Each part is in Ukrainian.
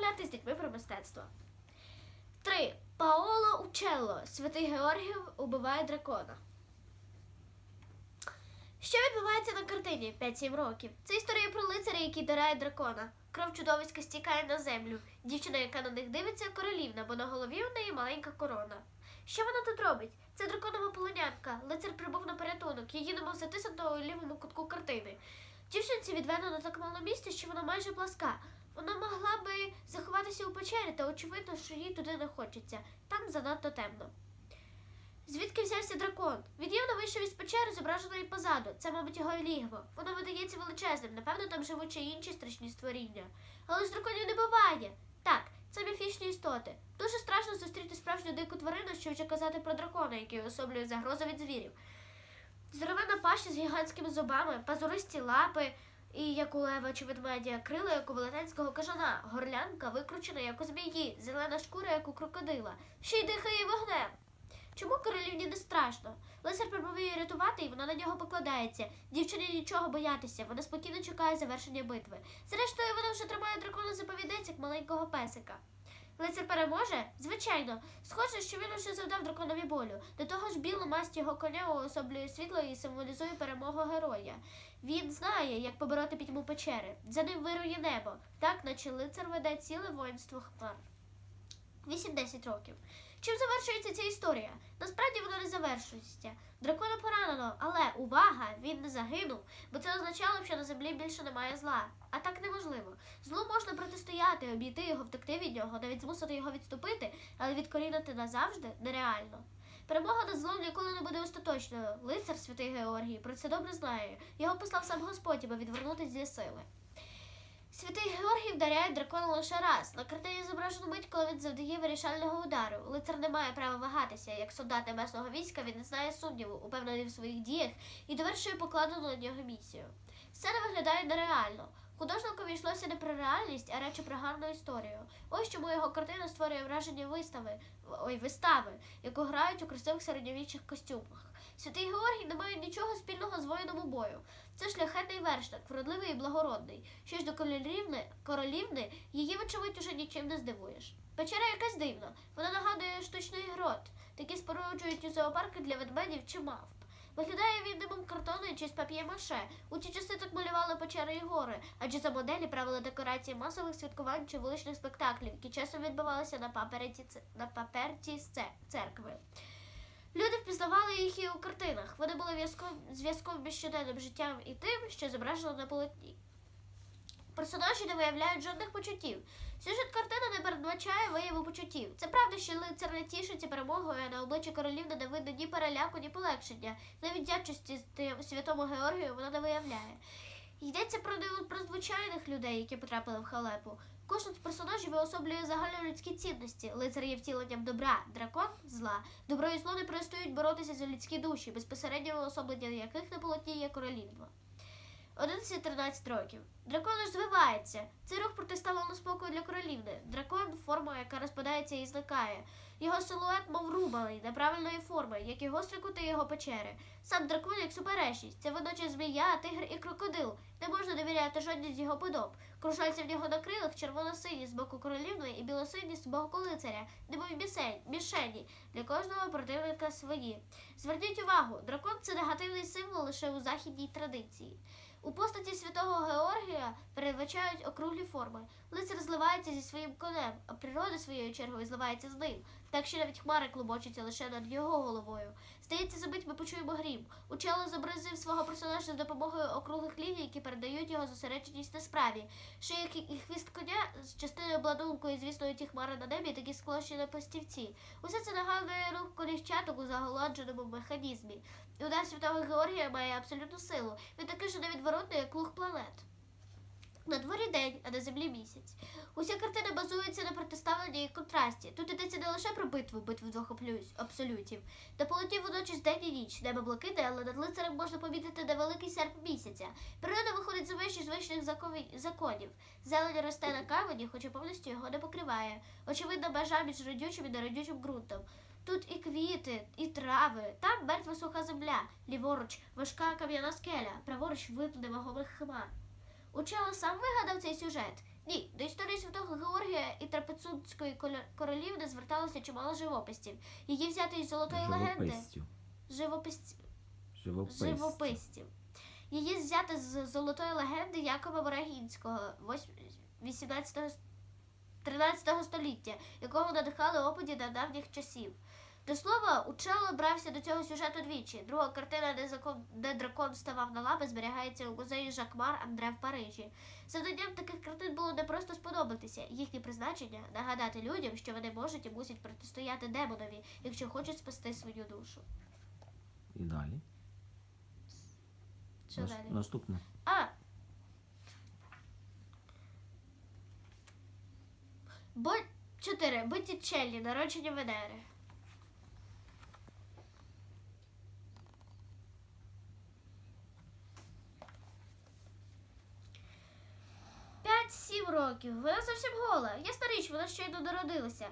розмовляти з дітьми про мистецтво. 3. Паоло Учелло. Святий Георгів убиває дракона. Що відбувається на картині 5-7 років? Це історія про лицаря, який дирає дракона. Кров чудовиська стікає на землю. Дівчина, яка на них дивиться, королівна, бо на голові у неї маленька корона. Що вона тут робить? Це драконова полонянка. Лицар прибув на порятунок. Її немов затиснуто у лівому кутку картини. Дівчинці відведено так мало місця, що вона майже пласка. Вона могла би заховатися у печері, та очевидно, що їй туди не хочеться. Там занадто темно. Звідки взявся дракон? Він явно вийшов із печери, зображеної позаду. Це, мабуть, його лігво. Воно видається величезним. Напевно, там живуть ще інші страшні створіння. Але ж драконів не буває. Так, це міфічні істоти. Дуже страшно зустріти справжню дику тварину, що вже казати про дракона, який особлює загрозу від звірів. Здоровена паща з гігантськими зубами, пазуристі лапи і як у лева чи ведмедя, крила, як у велетенського кажана, горлянка викручена, як у змії, зелена шкура, як у крокодила, ще й дихає вогнем. Чому королівні не страшно? Лицар пробує її рятувати, і вона на нього покладається. Дівчині нічого боятися, вона спокійно чекає завершення битви. Зрештою, вона вже тримає дракона за повідець, як маленького песика. Лицар переможе? Звичайно. Схоже, що він уже завдав драконові болю. До того ж, білу масть його коня уособлює світло і символізує перемогу героя. Він знає, як побороти пітьму печери. За ним вирує небо, так наче лицар веде ціле воїнство хмар. 8-10 років. Чим завершується ця історія? Насправді вона не завершується. Дракона поранено, але увага! Він не загинув, бо це означало б, що на землі більше немає зла. А так неможливо. Злу можна протистояти, обійти його, втекти від нього, навіть змусити його відступити, але відкорінити назавжди нереально. Перемога над злом ніколи не буде остаточною. Лицар святий Георгій про це добре знає. Його послав сам Господь, аби відвернутися зі сили. Вдаряє дракона лише раз. На картині зображено мить, коли він завдає вирішального удару. Лицар не має права вагатися. Як солдат небесного війська він не знає сумніву, упевнений в своїх діях і довершує покладену на нього місію. Сцена виглядає нереально. Художнику йшлося не про реальність, а радше про гарну історію. Ось чому його картина створює враження вистави, ой, вистави, яку грають у красивих середньовічних костюмах. Святий Георгій не має нічого спільного з воїном бою. Це шляхетний вершник, вродливий і благородний. Що ж до королівни, королівни, її, вочевидь, уже нічим не здивуєш. Печера якась дивна. Вона нагадує штучний грот. Такі споруджують у зоопарки для ведмедів чи мавп. Виглядає він димом картони чи з пап'є-маше. У ті часи так малювали печери і гори, адже за моделі правили декорації масових святкувань чи вуличних спектаклів, які часом відбувалися на паперті, на паперті церкви. Люди впізнавали їх і у картинах. Вони були зв'язком між щоденним життям і тим, що зображено на полотні. Персонажі не виявляють жодних почуттів. Сюжет картини не передбачає вияву почуттів. Це правда, що лицар не тішиться перемогою, а на обличчі королівни не видно ні переляку, ні полегшення. Навіть тим святому Георгію вона не виявляє. Йдеться про, про звичайних людей, які потрапили в халепу. Кожен з персонажів уособлює загальнолюдські цінності. Лицар є втіленням добра, дракон зла. Добро і зло не перестають боротися за людські душі, безпосередньо уособлення яких на полотні є королівство. 11-13 років. Дракон звивається. Цей рух протиставлено спокою для королівни. Дракон форма, яка розпадається і зникає. Його силует, мов рубаний, неправильної форми, як і гострі кути його печери. Сам дракон як суперечність. Це водночас змія, тигр і крокодил. Не можна довіряти жодній з його подоб. Кружальці в нього на крилах червоно-сині з боку королівної і білосині з боку лицаря, немов мішені. Для кожного противника свої. Зверніть увагу, дракон це негативний символ лише у західній традиції. У постаті святого Георгія передбачають округлі форми. Лицар зливається зі своїм конем, а природа своєю чергою зливається з ним, так що навіть хмари клубочаться лише над його головою. Здається, за ми почуємо грім. Учело зобразив свого персонажа за допомогою округлих ліній, які передають його зосередженість на справі. Шия і хвіст коня з частиною обладунку і, звісно, ті хмари на небі, такі склощені на пластівці. Усе це нагадує рух коліщаток у заголодженому механізмі. І удар святого Георгія має абсолютну силу. Він такий же невідворотний, як луг планет. На дворі день, а на землі місяць. Уся картина базується на протиставленні і контрасті. Тут йдеться не лише про битву, битву двох абсолютів. На полоті водночас день і ніч, небо блакитне, але над лицарем можна помітити невеликий серп місяця. Природа виходить за межі звичних законів-. Зелень росте на камені, хоча повністю його не покриває. Очевидна межа між родючим і неродючим ґрунтом. Тут і квіти, і трави, там мертва суха земля, ліворуч важка кам'яна скеля, праворуч виплне вагомих хмар. Учело сам вигадав цей сюжет. Ні, до історії святого Георгія і трапецунської коля- королівни зверталося чимало живописців. Її взяти із золотої легенди. Живописців. Живописцю. живописців. Її взяти з золотої легенди Якова Ворогінського, вось- 18 13 століття, якого надихали до давніх часів. До слова, Учело брався до цього сюжету двічі. Друга картина, де, закон, де дракон ставав на лапи, зберігається у музеї Жакмар Андре в Парижі. Завданням таких картин було не просто сподобатися. Їхнє призначення нагадати людям, що вони можуть і мусять протистояти демонові, якщо хочуть спасти свою душу. І далі. Що Нас- далі? Наступне. А. Бо... 4. Боттічеллі. Народження Венери. Років. Вона зовсім гола. Ясна річ, вона щойно народилася.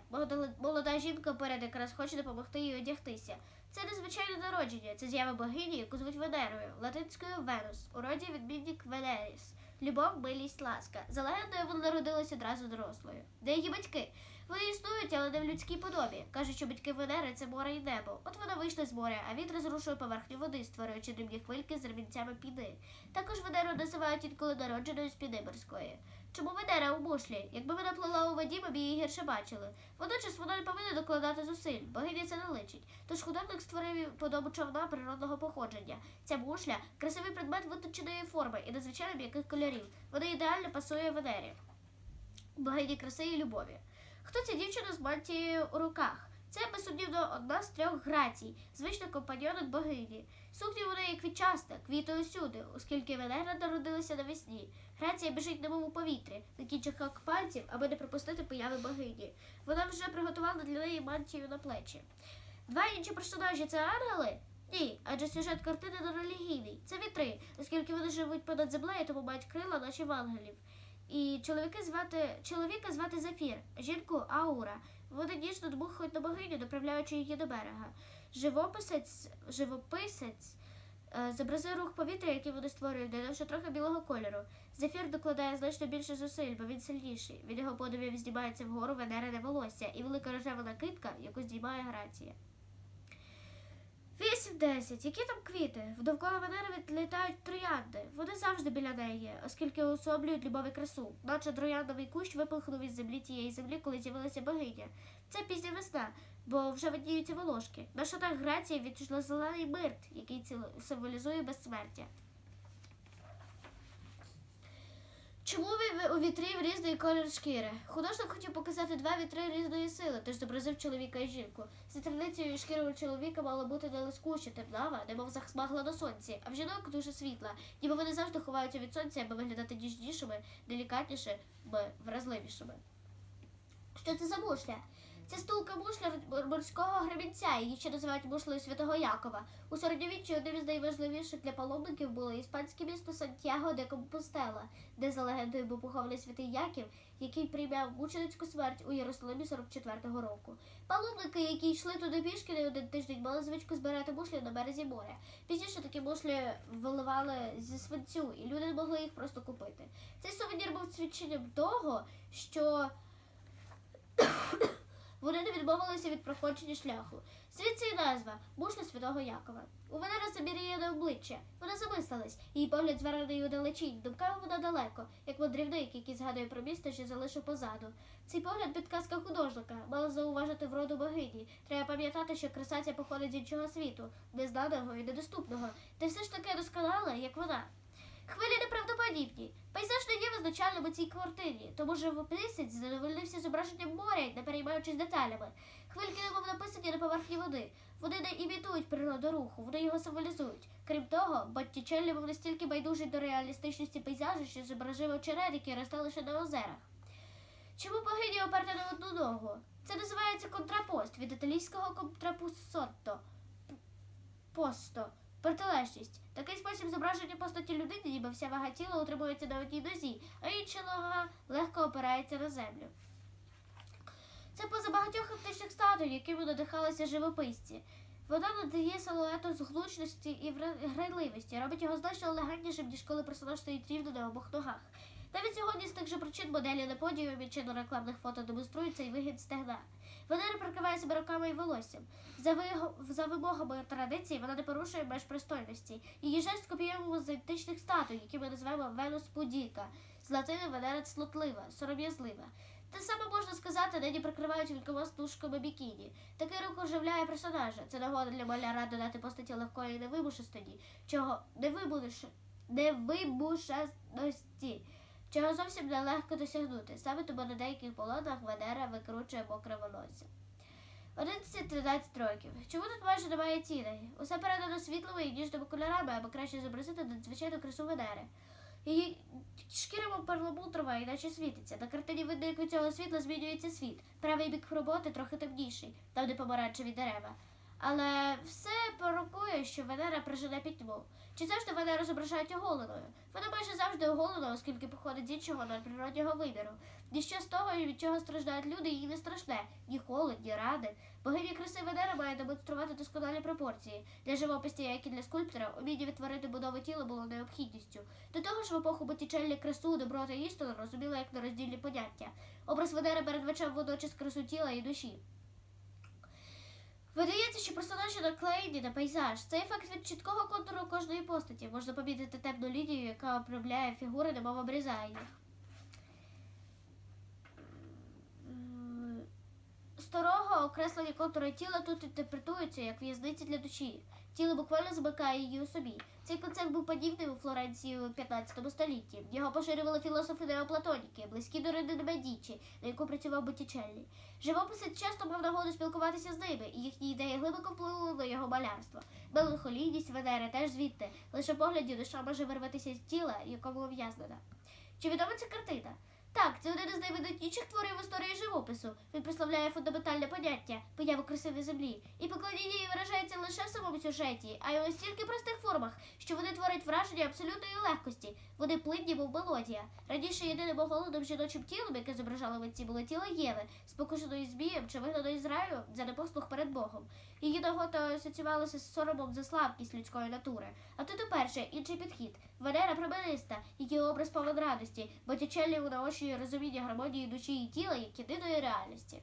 Молода, жінка перед якраз хоче допомогти їй одягтися. Це незвичайне народження. Це з'ява богині, яку звуть Венерою, латинською Венус, у роді відмінник Венеріс. Любов, милість, ласка. За легендою, вона народилася одразу дорослою. Де її батьки? Вони існують, але не в людській подобі. Кажуть, що батьки Венери це море і небо. От вона вийшла з моря, а вітер зрушує поверхню води, створюючи дрібні хвильки з ремінцями піни. Також Венеру називають інколи народженою з піни морської. Чому Венера у мушлі? Якби вона плила у воді, ми б її гірше бачили. Водночас вона не повинна докладати зусиль, богині це не личить. Тож художник створив подобу човна природного походження. Ця мушля красивий предмет виточеної форми і надзвичайно м'яких кольорів. Вона ідеально пасує Венері. Богині краси і любові. Хто ця дівчина з мантією у руках? Це безсумнівно одна з трьох грацій, звична компаньонок богині. Сукня у неї квітчаста, квіти усюди, оскільки Венера народилася навесні. Грація біжить немов у повітрі, на кінчиках пальців, аби не пропустити появи богині. Вона вже приготувала для неї мантію на плечі. Два інші персонажі це ангели? Ні, адже сюжет картини не релігійний. Це вітри, оскільки вони живуть понад землею, тому мають крила, наче в ангелів. І чоловіки звати чоловіка звати Зефір, жінку Аура. Вони ніжно дмухають на богиню, доправляючи її до берега. Живописець, живописець зобразив рух повітря, який вони створюють, додавши трохи білого кольору. Зефір докладає значно більше зусиль, бо він сильніший. Від його подивів здіймається вгору венерене волосся і велика рожева накидка, яку здіймає грація. 8-10. Які там квіти? Довкола Венери відлітають троянди. Вони завжди біля неї, оскільки уособлюють любов і красу. Наче трояндовий кущ випихнув із землі тієї землі, коли з'явилася богиня. Це пізня весна, бо вже видніються волошки. На шатах Греції відчула зелений мирт, який символізує безсмертя. Чому у вітрів різний колір шкіри? Художник хотів показати два вітри різної сили, тож зобразив чоловіка і жінку. За традицією шкіра у чоловіка мала бути не лискуча, темнава, немов засмагла на сонці, а в жінок дуже світла, ніби вони завжди ховаються від сонця, аби виглядати ніжнішими, делікатнішими, вразливішими. Що це за мушля? Це стулка мушля морського гребінця, її ще називають мушлею Святого Якова. У середньовіччі одним із найважливіших для паломників було іспанське місто Сантьяго де Компостела, де за легендою був похований святий Яків, який прийняв мученицьку смерть у Єрусалимі 44-го року. Паломники, які йшли туди пішки не один тиждень, мали звичку збирати мушлі на березі моря. Пізніше такі мушлі виливали зі свинцю, і люди не могли їх просто купити. Цей сувенір був свідченням того, що вони не відмовилися від проходження шляху. Звідси і назва мушля святого Якова. У Венера заміряне обличчя. Вона замислилась, її погляд звернений у далечінь, думками вона далеко, як мандрівник, який згадує про місто, що залишив позаду. Цей погляд підказка художника, мала зауважити вроду богині. Треба пам'ятати, що краса ця походить з іншого світу, незнаного і недоступного, та все ж таки досконала, як вона. Хвилі неправдоподібні. Пейзаж не є визначальним у цій квартирі, тому живописець задовольнився зображенням моря, не переймаючись деталями. Хвильки немов написані на поверхні води. Вони не імітують природу руху, вони його символізують. Крім того, Боттічеллі був настільки байдужий до реалістичності пейзажу, що зображив очерет, які росте лише на озерах. Чому богиня оперта на одну ногу? Це називається контрапост від італійського контрапусотто. Посто. Протилежність. Такий спосіб зображення постаті людини, ніби вся вага тіла утримується на одній нозі, а інша нога легко опирається на землю. Це поза багатьох античних статуй, якими надихалися живописці. Вона надає силуету зглучності і грайливості, робить його значно елегантнішим, ніж коли персонаж стоїть рівно на обох ногах. Навіть сьогодні з тих же причин моделі на подіумі чи на рекламних фото демонструють цей вигід стегна. Венера прикриває себе руками і волоссям. За, виго- за вимогами традиції вона не порушує меж пристойності. Її жест скопіюємо з античних статуй, які ми називаємо Венус Пудіка. З латини Венера цнотлива, сором'язлива. Те саме можна сказати, нині прикривають вінкома з тушками бікіні. Такий рух оживляє персонажа. Це нагода для маляра додати постаті легкої невимушеності, чого невимуш... невимушеності, чого зовсім нелегко досягнути. Саме тому на деяких полотнах Венера викручує мокре волосся. 11-13 років. Чому тут майже немає тіней? Усе передано світлими і ніжними кольорами, аби краще зобразити надзвичайну красу Венери. Її шкіра перламутрова, іначе світиться. На картині видно, як від цього світла змінюється світ. Правий бік роботи трохи темніший, там де помаранчеві дерева. Але все порокує, що Венера прижене пітьму. Чи завжди Венеру зображають оголеною? Вона майже завжди оголена, оскільки походить з іншого надприроднього виміру. Ніщо з того, від чого страждають люди, їй не страшне. Ні холод, ні рани. Богиня краси Венера має демонструвати досконалі пропорції. Для живописця, як і для скульптора, уміння відтворити будову тіла було необхідністю. До того ж, в епоху Боттічеллі красу, добро та істину розуміла як нероздільні поняття. Образ Венери передбачав водночас красу тіла і душі. Видається, що персонажі наклеєні на пейзаж. Це ефект від чіткого контуру кожної постаті. Можна помітити темну лінію, яка обробляє фігури, немов обрізає їх. Старого окреслення контури тіла тут інтерпретуються як в'язниці для душі. Тіло буквально замикає її у собі. Цей концепт був подібний у Флоренції у 15 столітті. Його поширювали філософи неоплатоніки, близькі до Родини Медічі, на яку працював Боттічеллі. Живописець часто мав нагоду спілкуватися з ними, і їхні ідеї глибоко вплинули на його малярство. Меланхолійність Венери теж звідти. Лише погляді душа може вирватися з тіла, якому ув'язнена. Чи відома ця картина? Так, це один із найвидатніших творів історії живопису. Він прославляє фундаментальне поняття, появу краси на землі. І поклоніння їй виражається лише в самому сюжеті, а й у настільки простих формах, що вони творять враження абсолютної легкості. Вони плинні, мов мелодія. Раніше єдиним оголеним жіночим тілом, яке зображало митці, було тіло Єви, спокушеної змієм чи вигнаної з раю за непослух перед Богом. Її нагота асоціювалася з соромом за слабкість людської натури. А тут уперше інший підхід. Венера промениста, її образ повен радості, Боттічеллі унаочує розуміння гармонії душі і тіла як єдиної реальності.